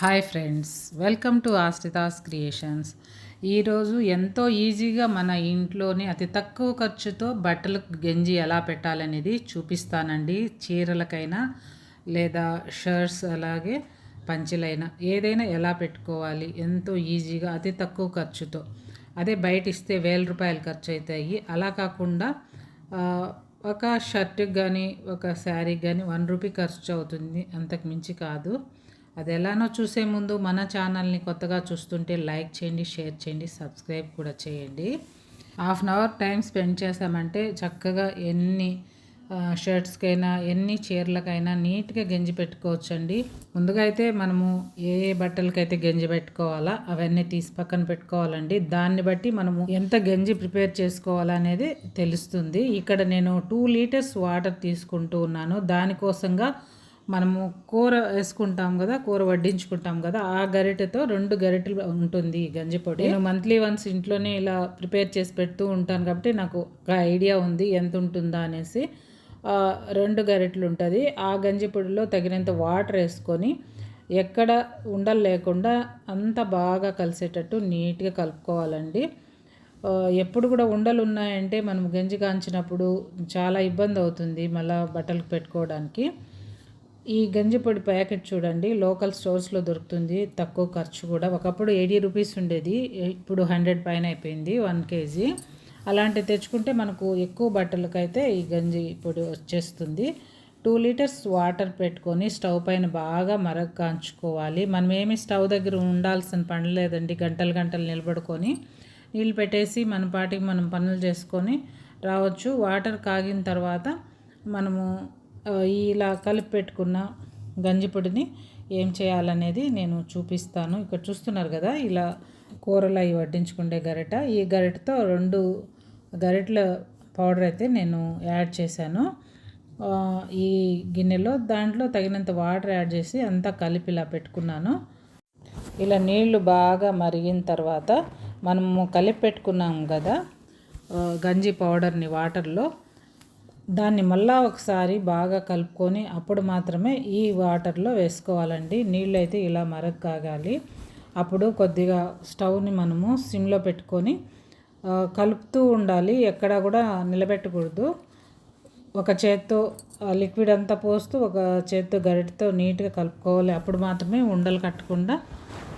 Hi friends welcome to Asthitas creations. ఈరోజు ఎంతో ఈజీగా మన ఇంట్లోని అతి తక్కువ ఖర్చుతో బట్టలకు గంజి ఎలా పెట్టాలనేది చూపిస్తానండి. చీరలకైనా లేదా షర్ట్స్ అలాగే పంచెలైనా ఏదైనా ఎలా పెట్టుకోవాలి ఎంతో ఈజీగా అతి తక్కువ ఖర్చుతో. అదే బయట ఇస్తే వేల రూపాయలు ఖర్చు అవుతాయి అలా కాకుండా ఒక షర్ట్కి కానీ ఒక శారీకి కానీ వన్ రూపీ ఖర్చు అవుతుంది అంతకు మించి కాదు. అది ఎలానో చూసే ముందు మన ఛానల్ని కొత్తగా చూస్తుంటే లైక్ చేయండి షేర్ చేయండి సబ్స్క్రైబ్ కూడా చేయండి. Half an hour time spend చేసామంటే చక్కగా ఎన్ని షర్ట్స్కైనా ఎన్ని చీరలకైనా నీట్గా గంజి పెట్టుకోవచ్చండి. ముందుగా అయితే మనము ఏ ఏ బట్టలకైతే గంజి పెట్టుకోవాలా అవన్నీ తీసి పక్కన పెట్టుకోవాలండి. దాన్ని బట్టి మనము ఎంత గంజి ప్రిపేర్ చేసుకోవాలనేది తెలుస్తుంది. ఇక్కడ నేను టూ లీటర్స్ వాటర్ తీసుకుంటూ ఉన్నాను. దానికోసంగా మనము కూర వేసుకుంటాం కదా కూర వడ్డించుకుంటాం కదా ఆ గరిటెతో రెండు గరిటెలు ఉంటుంది గంజిపొడి నేను మంత్లీ వన్స్ ఇంట్లోనే ఇలా ప్రిపేర్ చేసి పెడుతూ ఉంటాను కాబట్టి నాకు ఒక ఐడియా ఉంది ఎంత ఉంటుందా అనేసి. రెండు గరిటెలు ఉంటుంది. ఆ గంజిపొడిలో తగినంత వాటర్ వేసుకొని ఎక్కడ ఉండలు లేకుండా అంత బాగా కలిసేటట్టు నీట్గా కలుపుకోవాలండి. ఎప్పుడు కూడా ఉండలు ఉన్నాయంటే మనం గంజి కాంచినప్పుడు చాలా ఇబ్బంది అవుతుంది మళ్ళీ బట్టలకు పెట్టుకోవడానికి. ఈ గంజి పొడి ప్యాకెట్ చూడండి లోకల్ స్టోర్స్లో దొరుకుతుంది. తక్కువ ఖర్చు కూడా. ఒకప్పుడు ఎయిటీ రూపీస్ ఉండేది. ఇప్పుడు హండ్రెడ్ పైన అయిపోయింది వన్ కేజీ. అలాంటివి తెచ్చుకుంటే మనకు ఎక్కువ బట్టలకైతే ఈ గంజి పొడి వచ్చేస్తుంది. టూ లీటర్స్ వాటర్ పెట్టుకొని స్టవ్ పైన బాగా మరగ కాంచుకోవాలి మనం ఏమి స్టవ్ దగ్గర ఉండాల్సిన పని లేదండి. గంటలు గంటలు నిలబడుకొని నీళ్ళు పెట్టేసి మన పాటికి మనం పనులు చేసుకొని రావచ్చు. వాటర్ కాగిన తర్వాత మనము ఇలా కలిపి పెట్టుకున్న గంజిపొడిని ఏం చేయాలనేది నేను చూపిస్తాను. ఇక్కడ చూస్తున్నారు కదా ఇలా కూరలు అవి వడ్డించుకుండే గరిట. ఈ గరిటతో రెండు గరిటల పౌడర్ అయితే నేను యాడ్ చేశాను. ఈ గిన్నెలో దాంట్లో తగినంత వాటర్ యాడ్ చేసి అంతా కలిపి ఇలా పెట్టుకున్నాను. ఇలా నీళ్ళు బాగా మరిగిన తర్వాత మనము కలిపి పెట్టుకున్నాం కదా గంజి పౌడర్ని వాటర్లో దాన్ని మళ్ళా ఒకసారి బాగా కలుపుకొని అప్పుడు మాత్రమే ఈ వాటర్లో వేసుకోవాలండి. నీళ్ళు అయితే ఇలా మరగ కాగాలి అప్పుడు కొద్దిగా స్టవ్ని మనము సిమ్లో పెట్టుకొని కలుపుతూ ఉండాలి. ఎక్కడా కూడా నిలబెట్టకూడదు. ఒక చేత్తో లిక్విడ్ అంతా పోస్తూ ఒక చేత్తో గరిటతో నీట్గా కలుపుకోవాలి. అప్పుడు మాత్రమే ఉండలు కట్టకుండా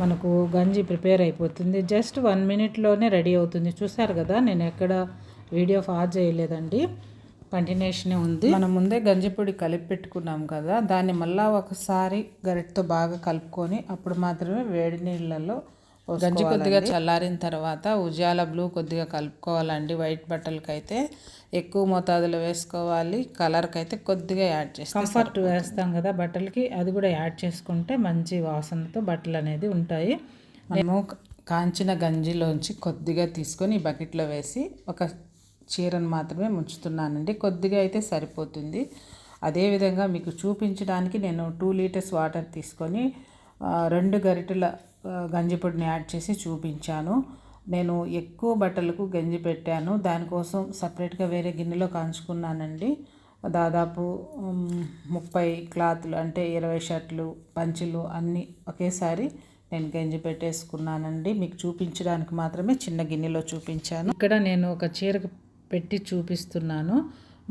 మనకు గంజి ప్రిపేర్ అయిపోతుంది. జస్ట్ వన్ మినిట్లోనే రెడీ అవుతుంది. చూసారు కదా నేను ఎక్కడ వీడియో ఫాజ్ చేయలేదండి. కంటిన్యూషనే ఉంది. మనం ముందే గంజిపొడి కలిపి పెట్టుకున్నాం కదా దాన్ని మళ్ళా ఒకసారి గరిటతో బాగా కలుపుకొని అప్పుడు మాత్రమే వేడి నీళ్ళలో గంజి కొద్దిగా చల్లారిన తర్వాత ఉజాల బ్లూ కొద్దిగా కలుపుకోవాలండి. వైట్ బట్టలకైతే ఎక్కువ మోతాదులో వేసుకోవాలి. కలర్కి అయితే కొద్దిగా యాడ్ చేసి కంఫర్ట్ వేస్తాం కదా బట్టలకి అది కూడా యాడ్ చేసుకుంటే మంచి వాసనతో బట్టలు అనేది ఉంటాయి. మేము కాంచిన గంజిలోంచి కొద్దిగా తీసుకొని బకెట్లో వేసి ఒక చీరను మాత్రమే ముంచుతున్నానండి. కొద్దిగా అయితే సరిపోతుంది. అదేవిధంగా మీకు చూపించడానికి నేను టూ లీటర్స్ వాటర్ తీసుకొని రెండు గరిటెల గంజిపొడిని యాడ్ చేసి చూపించాను. నేను ఎక్కువ బట్టలకు గంజి పెట్టాను. దానికోసం సపరేట్గా వేరే గిన్నెలో కాంచుకున్నానండి. దాదాపు ముప్పై క్లాత్లు అంటే ఇరవై షర్ట్లు పంచులు అన్నీ ఒకేసారి నేను గంజి పెట్టేసుకున్నానండి. మీకు చూపించడానికి మాత్రమే చిన్న గిన్నెలో చూపించాను. ఇక్కడ నేను ఒక చీరకు పెట్టి చూపిస్తున్నాను.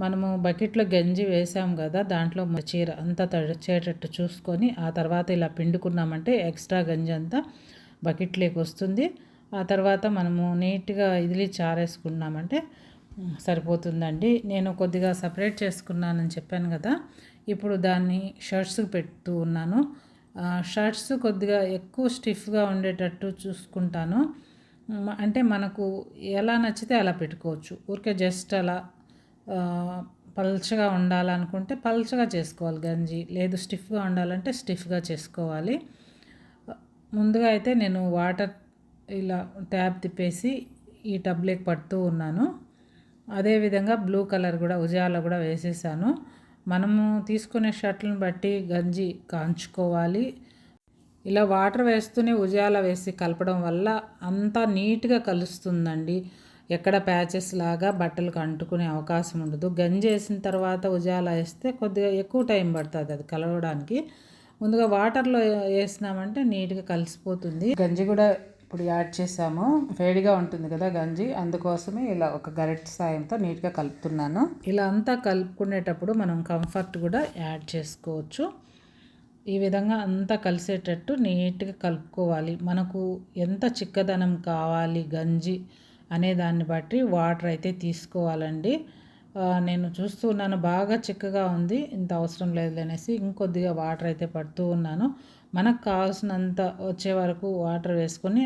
మనము బకెట్లో గంజి వేసాం కదా దాంట్లో చీర అంతా తడిచేటట్టు చూసుకొని ఆ తర్వాత ఇలా పిండుకున్నామంటే ఎక్స్ట్రా గంజి అంతా బకెట్లోకి వస్తుంది. ఆ తర్వాత మనము నీట్గా ఇదిలి చారేసుకున్నామంటే సరిపోతుందండి. నేను కొద్దిగా సపరేట్ చేసుకున్నానని చెప్పాను కదా ఇప్పుడు దాన్ని షర్ట్స్కి పెడుతూ ఉన్నాను. షర్ట్స్ కొద్దిగా ఎక్కువ స్టిఫ్గా ఉండేటట్టు చూసుకుంటాను. అంటే మనకు ఎలా నచ్చితే అలా పెట్టుకోవచ్చు. ఊరికే జస్ట్ అలా పల్చగా ఉండాలనుకుంటే పల్చగా చేసుకోవాలి గంజి. లేదు స్టిఫ్గా ఉండాలంటే స్టిఫ్గా చేసుకోవాలి. ముందుగా అయితే నేను వాటర్ ఇలా ట్యాప్ తిప్పేసి ఈ టబ్లోకి పడుతూ ఉన్నాను. అదేవిధంగా బ్లూ కలర్ కూడా ఉజాల కూడా వేసేసాను. మనము తీసుకునే షర్ట్లను బట్టి గంజి కాంచుకోవాలి. ఇలా వాటర్ వేస్తూనే ఉజాల వేసి కలపడం వల్ల అంతా నీట్గా కలుస్తుందండి. ఎక్కడ ప్యాచెస్ లాగా బట్టలకు అంటుకునే అవకాశం ఉండదు. గంజి వేసిన తర్వాత ఉజాల వేస్తే కొద్దిగా ఎక్కువ టైం పడుతుంది అది కలవడానికి. ముందుగా వాటర్లో వేసినామంటే నీట్గా కలిసిపోతుంది. గంజి కూడా ఇప్పుడు యాడ్ చేసాము. వేడిగా ఉంటుంది కదా గంజి. అందుకోసమే ఇలా ఒక గరిటె సాయంతో నీట్గా కలుపుతున్నాను. ఇలా అంతా కలుపుకునేటప్పుడు మనం కంఫర్ట్ కూడా యాడ్ చేసుకోవచ్చు. ఈ విధంగా అంతా కలిసేటట్టు నీట్గా కలుపుకోవాలి. మనకు ఎంత చిక్కదనం కావాలి గంజి అనే దాన్ని బట్టి వాటర్ అయితే తీసుకోవాలండి. నేను చూస్తూ ఉన్నాను బాగా చిక్కగా ఉంది ఇంత అవసరం లేదు అనేసి ఇంకొద్దిగా వాటర్ అయితే పడుతూ ఉన్నాను. మనకు కావాల్సినంత వచ్చే వరకు వాటర్ వేసుకొని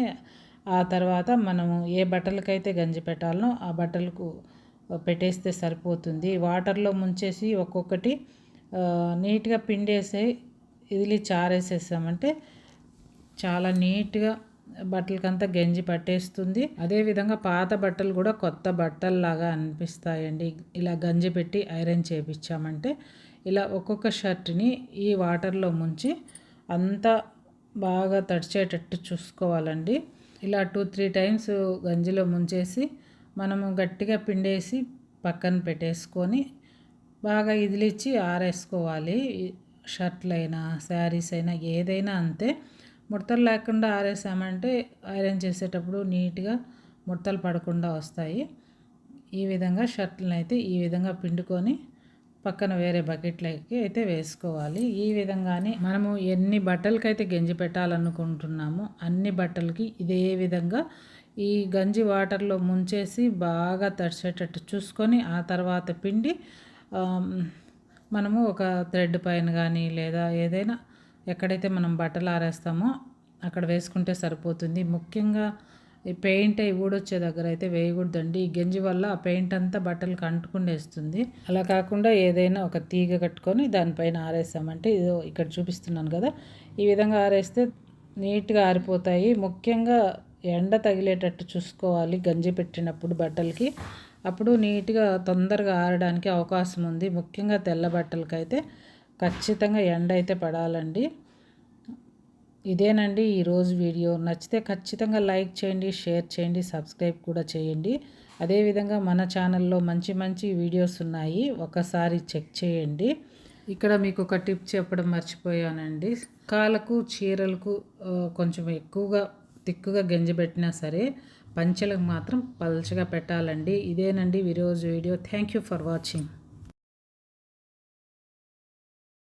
ఆ తర్వాత మనము ఏ బట్టలకైతే గంజి పెట్టాలనో ఆ బట్టలకు పెట్టేస్తే సరిపోతుంది. వాటర్లో ముంచేసి ఒక్కొక్కటి నీట్గా పిండేసి ఇదిలి చారేసేసామంటే చాలా నీట్గా బట్టలకంతా గంజి పట్టేస్తుంది. అదేవిధంగా పాత బట్టలు కూడా కొత్త బట్టల్లాగా అనిపిస్తాయండి. ఇలా గంజి పెట్టి ఐరన్ చేపించామంటే ఇలా ఒక్కొక్క షర్ట్ని ఈ వాటర్లో ముంచి అంతా బాగా తడిచేటట్టు చూసుకోవాలండి. ఇలా టూ త్రీ టైమ్స్ గంజిలో ముంచేసి మనము గట్టిగా పిండేసి పక్కన పెట్టేసుకొని బాగా ఇదిలిచ్చి ఆరేసుకోవాలి. షర్ట్లైనా శారీస్ అయినా ఏదైనా అంతే. ముడతలు లేకుండా ఆరేసామంటే ఐరన్ చేసేటప్పుడు నీట్గా ముడతలు పడకుండా వస్తాయి. ఈ విధంగా షర్ట్లను అయితే ఈ విధంగా పిండుకొని పక్కన వేరే బకెట్లకి అయితే వేసుకోవాలి. ఈ విధంగానే మనము ఎన్ని బట్టలకైతే గంజి పెట్టాలనుకుంటున్నామో అన్ని బట్టలకి ఇదే విధంగా ఈ గంజి వాటర్లో ముంచేసి బాగా తడిచేటట్టు చూసుకొని ఆ తర్వాత పిండి మనము ఒక థ్రెడ్ పైన కానీ లేదా ఏదైనా ఎక్కడైతే మనం బట్టలు ఆరేస్తామో అక్కడ వేసుకుంటే సరిపోతుంది. ముఖ్యంగా ఈ పెయింట్ అవి ఊడొచ్చే దగ్గర అయితే వేయకూడదండి. ఈ గంజి వల్ల ఆ పెయింట్ అంతా బట్టలకు అంటుకుండేస్తుంది అలా కాకుండా ఏదైనా ఒక తీగ కట్టుకొని దానిపైన ఆరేసామంటే ఇదో ఇక్కడ చూపిస్తున్నాను కదా ఈ విధంగా ఆరేస్తే నీట్గా ఆరిపోతాయి. ముఖ్యంగా ఎండ తగిలేటట్టు చూసుకోవాలి గంజి పెట్టినప్పుడు బట్టలకి. అప్పుడు నీట్గా తొందరగా ఆరడానికి అవకాశం ఉంది ముఖ్యంగా తెల్ల బట్టలకైతే ఖచ్చితంగా ఎండ అయితే పడాలండి. ఇదేనండి ఈరోజు వీడియో. నచ్చితే ఖచ్చితంగా లైక్ చేయండి షేర్ చేయండి సబ్స్క్రైబ్ కూడా చేయండి. అదేవిధంగా మన ఛానల్లో మంచి మంచి వీడియోస్ ఉన్నాయి. ఒకసారి చెక్ చేయండి. ఇక్కడ మీకు ఒక టిప్ చెప్పడం మర్చిపోయానండి. కాళ్ళకు చీరలకు కొంచెం ఎక్కువగా తిక్కుగా గంజి పెట్టినా సరే పంచెలకు మాత్రం పల్చగా పెట్టాలండి. ఇదేనండి ఈరోజు video. Thank you for watching